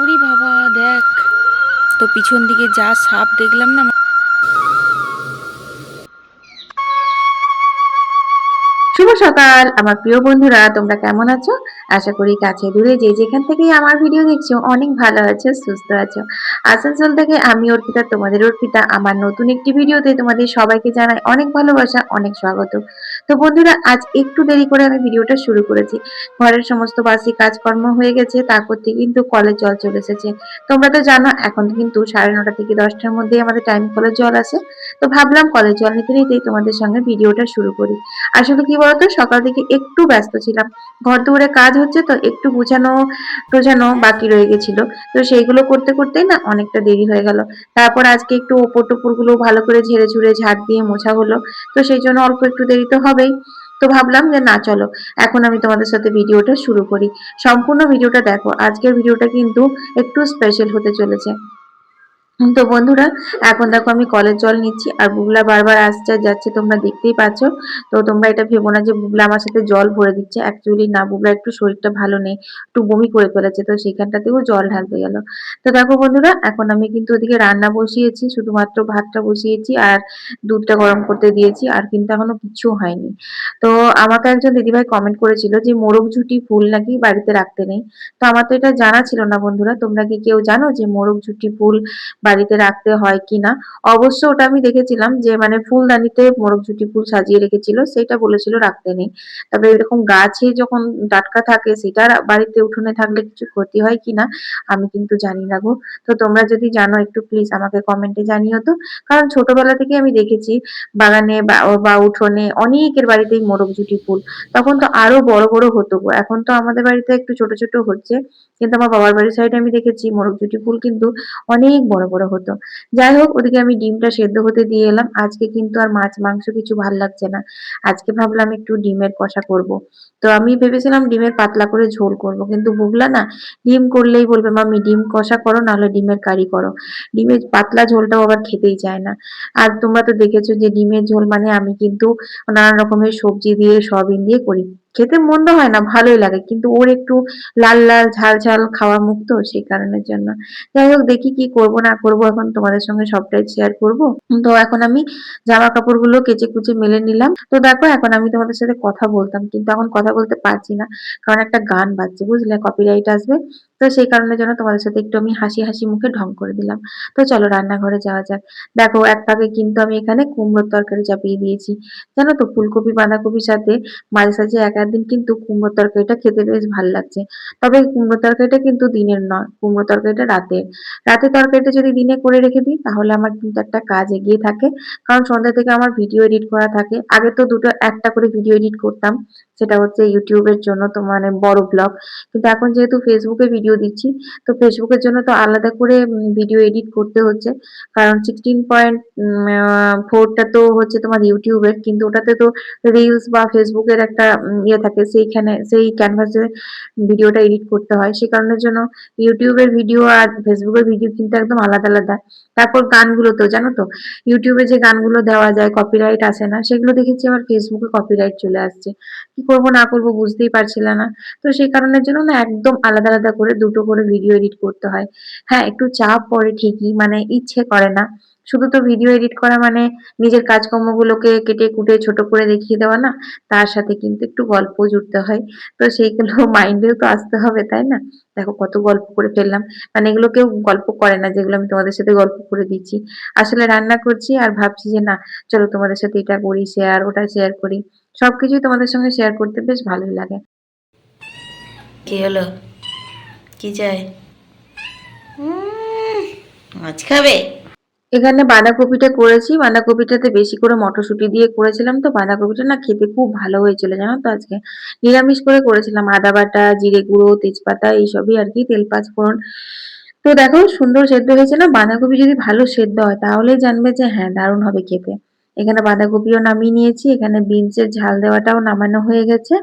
উড়ি বাবা, দেখ। তো পিছন দিকে যা সাপ দেখলাম না শুভ সকাল, আমার প্রিয় বন্ধুরা, তোমরা কেমন আছো? আশা করি কাছে দূরে যে যেখান থেকেই আমার ভিডিও দেখছ, অনেক ভালো আছো, সুস্থ আছো। আসানসোল থেকে আমি অর্পিতা, তোমাদের অর্পিতা। আমার নতুন একটি ভিডিওতে তোমাদের সবাইকে জানাই অনেক ভালোবাসা, অনেক স্বাগত। তো বন্ধুরা, আজ একটু দেরি করে আমি ভিডিওটা শুরু করেছি। ঘরের সমস্ত বাসি কাজকর্ম হয়ে গেছে তা করতে কিন্তু কলের জল চলে এসেছে। তোমরা তো জানো, এখন কিন্তু সাড়ে নটা থেকে দশটার মধ্যে আমাদের টাইম কলের জল আসে। তো ভাবলাম কলের জল নিতে নিতেই তোমাদের সঙ্গে ভিডিওটা শুরু করি। আসলে কি বলতো, সকাল থেকে একটু ব্যস্ত ছিলাম। ঘর দৌড়ে কাজ হচ্ছে তো একটু গুছানো টোঝানো বাকি রয়ে গেছিল। তো সেইগুলো করতে করতেই না অনেকটা দেরি হয়ে গেল। তারপর আজকে একটু ওপরগুলো ভালো করে ঝেড়ে ঝুড়ে ঝাড় দিয়ে মোছা হলো। তো সেই জন্য অল্প একটু দেরি তো হবেই। তো ভাবলাম যে না চলো, এখন আমি তোমাদের সাথে ভিডিওটা শুরু করি। সম্পূর্ণ ভিডিওটা দেখো, আজকের ভিডিওটা কিন্তু একটু স্পেশাল হতে চলেছে। তো বন্ধুরা, এখন দেখো আমি কলের জল নিচ্ছি আর বুগলা বারবার আসছে, যাচ্ছে তোমরা দেখতেই পাচ্ছ। তো তোমরা এটা ভেবো না যে বুগলা আমার সাথে জল ভরে দিচ্ছে। অ্যাকচুয়ালি না বুগলা একটু শরীরটা ভালো নেই, একটু বমি করে ফেলেছে, তো সেখানটাতেও জল ঢালতে গেল। তো দেখো বন্ধুরা, এখন আমি কিন্তু ওদিকে রান্না বসিয়েছি, শুধুমাত্র ভাতটা বসিয়েছি আর দুধটা গরম করতে দিয়েছি, আর কিন্তু এখনও কিছু হয়নি। তো আমাকে একজন দিদিভাই কমেন্ট করেছিল যে মোরগ ঝুটি ফুল নাকি বাড়িতে রাখতে নেই। তো আমার তো এটা জানা ছিল না বন্ধুরা, তোমরা কি কেউ জানো যে মোরগ ঝুটি ফুল বাড়িতে রাখতে হয় কিনা। অবশ্য ওটা আমি দেখেছিলাম যে মানে ফুলদানিতে মোরগ ঝুটি ফুল সাজিয়ে রেখেছিল, সেটা বলেছিল রাখতে নেই। তবে এরকম গাছে যখন টাটকা থাকে, সেটা বাড়িতে উঠোনে থাকলে কিছু ক্ষতি হয় কিনা, আমি কিন্তু জানি না গো। তো তোমরা যদি জানো একটু প্লিজ আমাকে কমেন্টে জানিও তো। কারণ ছোটবেলা থেকে আমি দেখেছি, বাগানে বা বা উঠোনে অনেকের বাড়িতেই মোরগ ঝুটি ফুল। তখন তো আরও বড় বড় হতো গো। এখন তো আমাদের বাড়িতে একটু ছোট ছোট হচ্ছে। কিন্তু আমার বাবার বাড়ির সাইডে আমি দেখেছি, মোরগ ঝুটি ফুল কিন্তু অনেক বড় বড় হতো। যাই হোক, ওদিকে আমি ডিমটা সেদ্ধ হতে দিয়ে এলাম। আজকে কিন্তু আর মাছ, মাংস কিছু ভালো লাগছে না। আজকে ভাবলাম একটু ডিমের কষা করব। তো আমি ভেবেছিলাম ডিমের পাতলা করে ঝোল করব, কিন্তু বুগলা না, ডিম করলেই বলবে মামি ডিম কষা করো, নাহলে ডিমের কারি করো। ডিমের পাতলা ঝোলটাও আবার খেতেই চায় না। আর তোমরা তো দেখেছ যে ডিমের ঝোল মানে আমি কিন্তু নানান রকমের সবজি দিয়ে, সয়াবিন দিয়ে করি। খেতে মন্দ হয় না, ভালোই লাগে। কিন্তু ওর একটু লাল লাল, ঝাল ঝাল খাওয়া মুক্ত সেই কারণের জন্য। যাই হোক, দেখি কি করব, না করব, এখন তোমাদের সঙ্গে সবটাই শেয়ার করব। তো এখন আমি জামা কাপড়গুলো কেচে কুচে মেলে নিলাম। তো দেখো, এখন আমি তোমাদের সাথে কথা বলতাম, কিন্তু এখন কথা বলতে পারছি না, কারণ একটা গান বাজছে, বুঝলে? কপিরাইট আসবে। তো সেই কারণের জন্য তোমাদের সাথে একটু আমি হাসি হাসি মুখে ঢং করে দিলাম। তো চলো, রান্নাঘরে যাওয়া যাক। দেখো, এক পাকে কিন্তু আমি এখানে কুমড়োর তরকারি চাপিয়ে দিয়েছি। জানো তো, ফুলকপি, বাঁধাকপির সাথে মাঝে সাঝে এক একদিন কিন্তু কুমড়ো তরকারিটা খেতে বেশ ভালো লাগছে। তবে কুমড়ো তরকারিটা কিন্তু দিনের নয় কুমড়ো তরকারিটা রাতের। রাতে তরকারিটা যদি দিনে করে রেখে দিই, তাহলে আমার কিন্তু একটা কাজ এগিয়ে থাকে। কারণ সন্ধ্যা থেকে আমার ভিডিও এডিট করা থাকে। আগে তো দুটো একটা করে ভিডিও এডিট করতাম। সেটা হচ্ছে ইউটিউবের জন্য তো মানে বড় ব্লগ কিন্তু এখন যেহেতু ফেসবুকে ভিডিও দিচ্ছি, তো ফেসবুকের জন্য তো আলাদা করে ভিডিও এডিট করতে হচ্ছে। কারণ সিক্সটিন পয়েন্ট ফোরটা তো হচ্ছে তোমার ইউটিউবের, কিন্তু ওটাতে তো রিলস বা ফেসবুকের একটা ইয়ে থাকে, সেইখানে, সেই ক্যানভাসে ভিডিওটা এডিট করতে হয়। সে কারণের জন্য ইউটিউবের ভিডিও আর ফেসবুকের ভিডিও কিন্তু একদম আলাদা আলাদা। তারপর গানগুলো তো, জানো তো? ইউটিউবে যে গানগুলো দেওয়া যায় কপিরাইট আসে না, সেগুলো দেখেছি আবার ফেসবুকে কপিরাইট চলে আসছে। করব, না করব বুঝতেই পারছিলাম না। তো সেই কারণের জন্য না একদম আলাদা আলাদা করে দুটো করে ভিডিও এডিট করতে হয়। হ্যাঁ একটু চাপ পড়ে ঠিকই মানে ইচ্ছে করে না। শুধু তো ভিডিও এডিট করা মানে নিজের কাজকর্মগুলোকে কেটে কুটে ছোট করে দেখিয়ে দেওয়া না, তার সাথে কিন্তু একটু গল্প জুড়তে হয়। তো সেইগুলো মাইন্ডেও তো আসতে হবে, তাই না? দেখো কত গল্প করে ফেললাম। মানে এগুলো কেউ গল্প করে না, যেগুলো আমি তোমাদের সাথে গল্প করে দিচ্ছি। আসলে রান্না করছি আর ভাবছি যে না, চলো তোমাদের সাথে এটা করি শেয়ার ওটা শেয়ার করি। সবকিছুই তোমাদের সঙ্গে শেয়ার করতে বেশ ভালোই লাগে। কি হলো? কি চাই? মাছ খাবে? এখানে বাঁধাকপিটা করেছি বাঁধাকপিটাতে বেশি করে মটরশুঁটি দিয়ে করেছিলাম তো বাঁধাকপিটা না খেতে খুব ভালো হয়েছিল জানো তো আজকে? নিরামিষ করে করেছিলাম আদা বাটা জিরে গুঁড়ো তেজপাতা এইসবই আর কি তেল পাঁচ ফোড়ন তো দেখো সুন্দর সেদ্ধ হয়েছে না? বাঁধাকপি যদি ভালো সেদ্ধ হয় তাহলেই জানবে যে হ্যাঁ দারুণ হবে খেতে। এখানে বাঁধাকপিও নামিয়ে নিয়েছি, এখানে বিনসের ঝাল দেওয়াটাও নামানো হয়ে গেছে,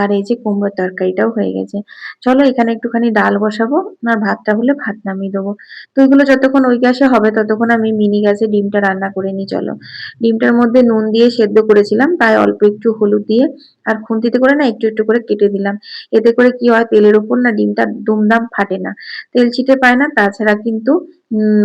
আর এই যে কুমড়োর তরকারিটাও হয়ে গেছে। চলো এখানে একটুখানি ডাল বসাবো, আর ভাতটা হলে ভাত নামিয়ে দেবো। তো এগুলো যতক্ষণ ওই গ্যাসে হবে ততক্ষণ আমি মিনি গ্যাসে ডিমটা রান্না করে নিই, চলো। ডিমটার মধ্যে নুন দিয়ে সেদ্ধ করেছিলাম তাই অল্প একটু হলুদ দিয়ে, আর খুন্তিতে করে না একটু একটু করে কেটে দিলাম। এতে করে কি হয়, তেলের উপর না ডিমটা দুমদাম ফাটে না। তেল ছিটে পায় না, তাছাড়া কিন্তু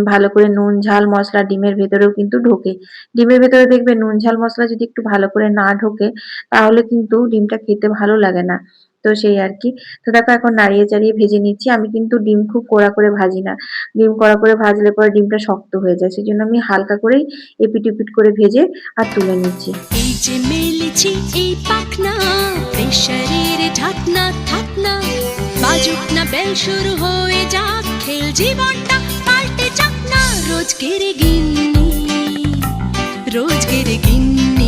ভালো করে নুন, ঝাল, মশলা ডিমের ভেতরেও কিন্তু ঢোকে। ডিমের ভেতরে দেখবে নুন, ঝাল, মশলা যদি একটু ভালো করে না ঢোকে, তাহলে কিন্তু ডিমটা খেতে ভালো লাগে না। তো সেই আর কি। তো দেখো এখন নাড়িয়ে চাড়িয়ে ভেজে নিচ্ছি। আমি কিন্তু ডিম খুব কড়া করে ভাজি না। ডিম কড়া করে ভাজলে পরে ডিমটা শক্ত হয়ে যায়। সেই জন্য আমি হালকা করেই এপিট উপিট করে ভেজে আর তুলে নিচ্ছি। শুরু হয়ে যাক। খেল জীবনটা রোজকের গিন্নি রোজকের গিন্নি।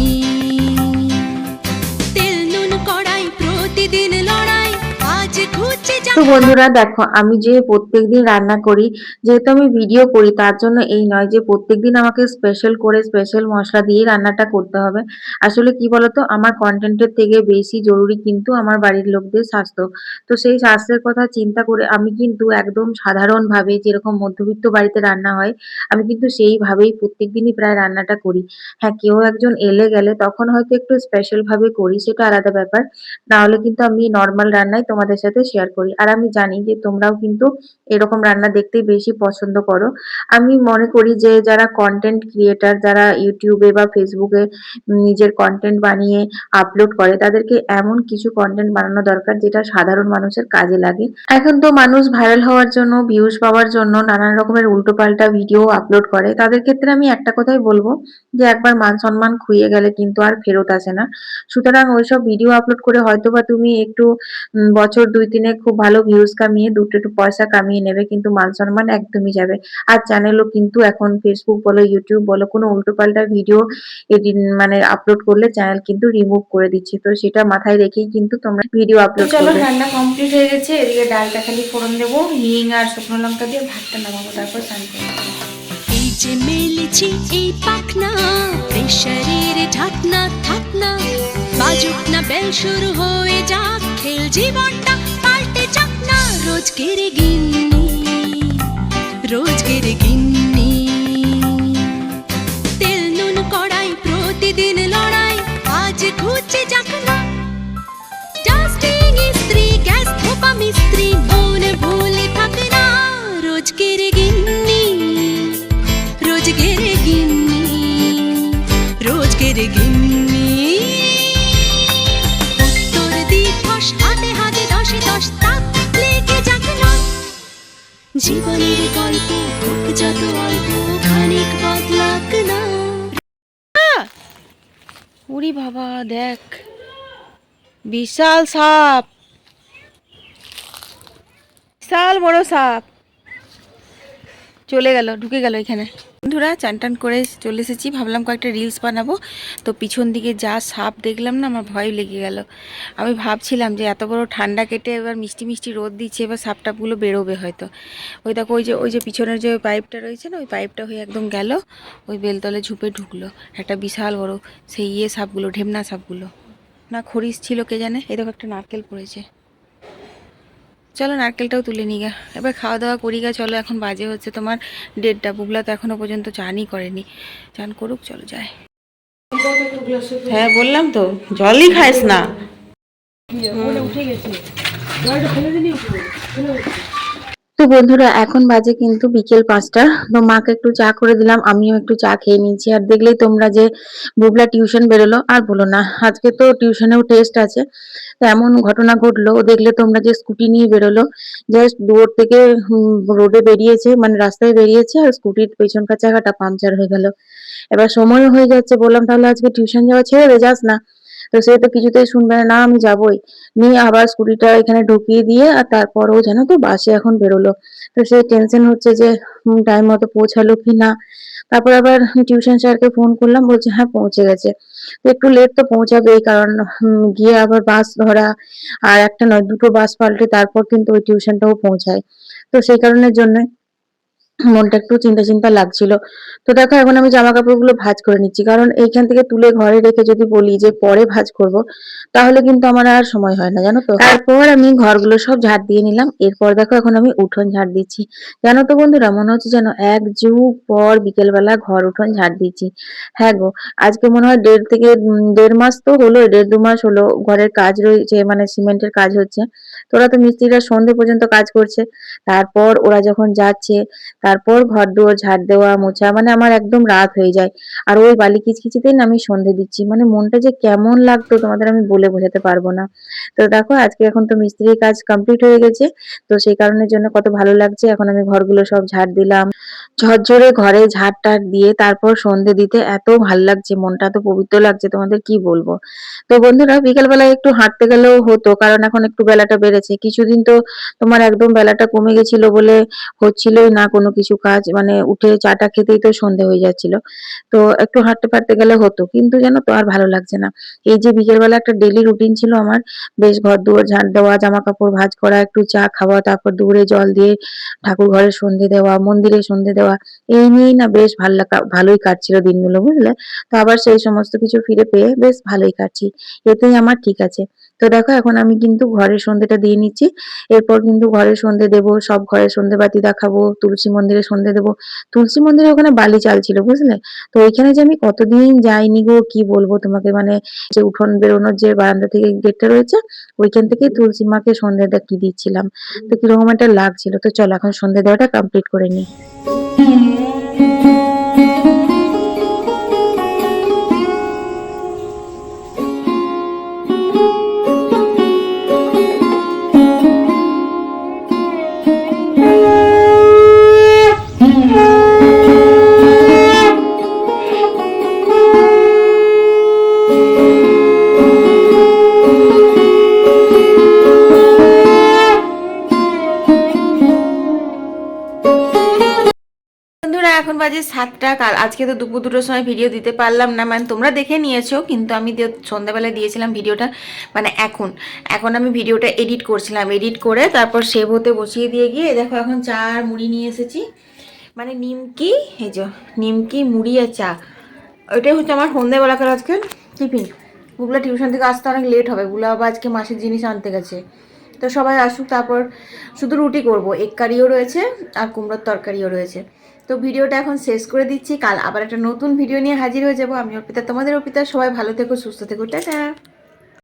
তো বন্ধুরা দেখো আমি যে প্রত্যেকদিন রান্না করি যেহেতু আমি ভিডিও করি তার জন্য এই নয় যে প্রত্যেকদিন আমাকে স্পেশাল করে স্পেশাল মশলা দিয়ে রান্নাটা করতে হবে। আসলে কি বলতো আমার কন্টেন্টের থেকে বেশি জরুরি কিন্তু আমার বাড়ির লোকদের স্বাস্থ্য। তো সেই স্বাস্থ্যের কথা চিন্তা করে আমি কিন্তু একদম সাধারণভাবে যেরকম মধ্যবিত্ত বাড়িতে রান্না হয় আমি কিন্তু সেইভাবেই প্রত্যেকদিনই প্রায় রান্নাটা করি। হ্যাঁ কেউ একজন এলে গেলে তখন হয়তো একটু স্পেশালভাবে করি সেটা আলাদা ব্যাপার। না হলে কিন্তু আমি নর্মাল রান্নাই তোমাদের সাথে শেয়ার করি। আর আমি জানি যে তোমরাও কিন্তু এরকম রান্না দেখতেই বেশি পছন্দ করো। আমি মনে করি যে যারা কন্টেন্ট ক্রিয়েটার যারা ইউটিউবে বা ফেসবুকে নিজের কন্টেন্ট বানিয়ে আপলোড করে, তাদেরকে এমন কিছু কন্টেন্ট বানানো দরকার যেটা সাধারণ মানুষের কাজে লাগে। এখন তো মানুষ ভাইরাল হওয়ার জন্য ভিউজ পাওয়ার জন্য নানান রকমের উল্টোপাল্টা ভিডিও আপলোড করে। তাদের ক্ষেত্রে আমি একটা কথাই বলব যে একবার মান সম্মান খুইয়ে গেলে কিন্তু আর ফেরত আসে না। সুতরাং ওইসব ভিডিও আপলোড করে হয়তো বা তুমি একটু বছর দুই তিনে খুব ভালো ভিউজ কামিয়ে দুটো একটু পয়সা কামিয়ে নেবে কিন্তু মান সম্মান একদমই যাবে। আর চ্যানেলও কিন্তু এখন ফেসবুক বলো ইউটিউব বলো কোনো উল্টোপাল্টা ভিডিও এডিট মানে আপলোড করলে চ্যানেল কিন্তু রিমুভ করে দিচ্ছে। তো সেটা মাথায় রেখেই কিন্তু তোমরা ভিডিও আপলোড চলো রান্না কমপ্লিট হয়ে গেছে এদিকে ডালটা খালি ফোড়ন দেবো হিং আর শুকনো লঙ্কা দিয়ে ভাতটা নামাবো তারপর স্নান এই যে মেলেছি এই পাখনা প্রেশারের ঢাকনা থাকনা বাজুক না বেল শুরু হয়ে যাক খেল জীবনটা পাল্টে যাক না রোজকের গিন্নি রোজকের গিন্নি। তেল নুন কড়াই প্রতিদিন লড়াই আজ ঘুচে জীবনের গল্প হোক যত অল্প, খানিক বদলাক না। উরি বাবা, দেখ। বিশাল সাপ। বিশাল বড় সাপ। চলে গেল, ঢুকে গেল এখানে। বন্ধুরা চান টান করে চলে এসেছি। ভাবলাম কয়েকটা রিলস বানাবো। তো পিছন দিকে যা সাপ দেখলাম না, আমার ভয় লেগে গেল। আমি ভাবছিলাম যে এত বড় ঠান্ডা কেটে এবার মিষ্টি মিষ্টি রোদ দিচ্ছে, এবার সাপ টাপগুলো বেরোবে হয়তো। ওই দেখো, ওই যে ওই যে পিছনের যে পাইপটা রয়েছে না, ওই পাইপটা হয়ে একদম গেল। ওই বেলতলে ঝুপে ঢুকলো। একটা বিশাল বড় সেই ইয়ে সাপগুলো, ঢেমনা সাপগুলো। না খরিস ছিল কে জানে? দেখো একটা নারকেল পড়েছে। চলো নারকেলটাও তুলে নিই গা। এবার খাওয়া দাওয়া করি গা, চলো এখন বাজে হচ্ছে তোমার ডেটটা বুগলা তো এখনও পর্যন্ত চানই করেনি। চান করুক, চলো যায় হ্যাঁ বললাম তো, জলই খাইস না। তো বন্ধুরা, এখন বাজে কিন্তু বিকেল পাঁচটা। তো মাকে একটু চা করে দিলাম, আমিও একটু চা খেয়ে নিয়েছি আর দেখলেই তোমরা যে বুবলা টিউশন বেরোলো, আর বলো না, আজকে তো টিউশনেও টেস্ট আছে। তো এমন ঘটনা ঘটলো, দেখলে তোমরা যে স্কুটি নিয়ে বেরোলো জাস্ট দূর থেকে রোডে বেরিয়েছে মানে রাস্তায় বেরিয়েছে, আর স্কুটির পেছনকার চাকাটা পাংচার হয়ে গেল। এবার সময়ও হয়ে যাচ্ছে, বললাম তাহলে আজকে টিউশন যাওয়া ছেড়ে দে, যাস না। তো সে তো কিছুতেই শুনবে না আমি যাবই। নিয়ে আবার স্কুটিটা এখানে ঢুকিয়ে দিয়ে আর তারপর ও জানো তো বাসে এখন বেরোলো। তো সে টেনশন হচ্ছে যে টাইম মতো পৌঁছালো কি না? তারপর আবার টিউশন স্যারকে ফোন করলাম, বলছে হ্যাঁ পৌঁছে গেছে। তো একটু লেট তো পৌঁছাবেই, কারণ গিয়ে আবার বাস ধরা আর একটা নয়, দুটো বাস পাল্টে তারপর কিন্তু ওই টিউশনটাও পৌঁছায়। তো সেই কারণের জন্য মনটা একটু চিন্তা চিন্তা লাগছিল। তো দেখো, এখন আমি জামা কাপড়গুলো ভাঁজ করে নিচ্ছি। কারণ এইখান থেকে তুলে ঘরে রেখে যদি বলি যে পরে ভাঁজ করব, তাহলে কিন্তু আমার আর সময় হয় না, জানো তো? তারপর আমি ঘরগুলো সব ঝাড় দিয়ে নিলাম। এরপর দেখো, এখন আমি উঠোন ঝাড় দিচ্ছি। জানো তো বন্ধুরা, মনে হচ্ছে যেন এক যুগ পর বিকেলবেলা ঘর উঠোন ঝাড় দিচ্ছি। হ্যাঁ গো, আজকে মনে হয় দেড় থেকে দেড় মাস তো হলো, দেড় দু মাস হলো ঘরের কাজ রয়েছে মানে সিমেন্টের কাজ হচ্ছে। তো ওরা তো মিস্ত্রিরা সন্ধে পর্যন্ত কাজ করছে। তারপর ওরা যখন যাচ্ছে, তারপর ঘর দুয়ার, ঝাড় দেওয়া, মোছা মানে আমার একদম রাত হয়ে যায়। আর ওই বালি কিচকিচিতেই আমি সন্ধে দিচ্ছি। মানে মনটা যে কেমন লাগতো তোমাদের আমি বলে বোঝাতে পারব না। তো দেখো, আজকে এখন তো মিস্ত্রির কাজ কমপ্লিট হয়ে গেছে। তো সেই কারণের জন্য কত ভালো লাগছে। এখন আমি ঘরগুলো সব ঝাড় দিলাম। ঝরঝরে ঘরে ঝাড় টাড় দিয়ে তারপর সন্ধে দিতে এত ভালো লাগছে। মনটা তো পবিত্র লাগছে তোমাদের কি বলব? তো বন্ধুরা, বিকেলবেলায় একটু হাঁটতে গেলেও হতো, কারণ এখন একটু বেলাটা বেড়েছে কিছুদিন তো তোমার একদম বেলাটা কমে গেছিল বলে হচ্ছিলই না কোনো কিছু কাজ মানে উঠে চাটা খেতেই তো সন্ধে হয়ে যাচ্ছিল। তো একটু হাঁটতে ফাটতে গেলে হতো, কিন্তু জানো তো আর ভালো লাগছে না। এই যে বিকেলবেলা একটা ডেলি রুটিন ছিল আমার, বেশ ঘর দুয়ার ঝাঁট দেওয়া জামা কাপড় ভাঁজ করা, একটু চা খাওয়া, তারপর দূরে জল দিয়ে ঠাকুর ঘরে সন্ধে দেওয়া, মন্দিরে সন্ধে দেওয়া, এই নিয়েই না বেশ ভালো ভালোই কাটছিল দিনগুলো, বুঝলে? তো আবার সেই সমস্ত কিছু ফিরে পেয়ে বেশ ভালোই কাটছি। এতেই আমার ঠিক আছে। তো দেখো, এখন আমি কিন্তু ঘরের সন্ধেটা দিয়ে নিচ্ছি। এরপর কিন্তু ঘরে সন্ধে দেব, সব ঘরে সন্ধে বাতি দেখাবো, তুলসী মন্দিরে সন্ধে দেব। তুলসী মন্দিরে ওখানে বালি চাল ছিল বুঝলে? তো ওইখানে যে আমি কতদিন যাইনি গো, কি বলব তোমাকে? মানে যে উঠোন বেরোনোর যে বারান্দা থেকে গেটটা রয়েছে, ওইখান থেকে তুলসী মাকে সন্ধে কি দিচ্ছিলাম। তো কীরকম একটা লাগছিল। তো চলো, এখন সন্ধে দেওয়াটা কমপ্লিট করে নিই। বাজে সাতটা, কাল আজকে তো দুপুর দুটোর সময় ভিডিও দিতে পারলাম না। মানে তোমরা দেখে নিয়েছো, কিন্তু আমি সন্ধ্যাবেলায় দিয়েছিলাম ভিডিওটা মানে এখন। এখন আমি ভিডিওটা এডিট করছিলাম। এডিট করে তারপর সেভ হতে বসিয়ে দিয়ে গিয়ে দেখো এখন চা আর মুড়ি নিয়ে এসেছি। মানে নিমকি, এই যে নিমকি, মুড়ি আর চা। ওইটাই হচ্ছে আমার সন্ধ্যাবেলাকার আজকে টিফিন। বুগলা টিউশন থেকে আসতে অনেক লেট হবে। বুগলা আবার আজকে মাসের জিনিস আনতে গেছে। তো সবাই আসুক, তারপর শুধু রুটি করব। এগ কারিও রয়েছে আর কুমড়োর তরকারিও রয়েছে। তো ভিডিওটা এখন শেষ করে দিচ্ছি। কাল আবার একটা নতুন ভিডিও নিয়ে হাজির হয়ে যাব। আমি অর্পিতা, তোমাদের অর্পিতা। সবাই ভালো থেকো, সুস্থ থেকো। টাটা।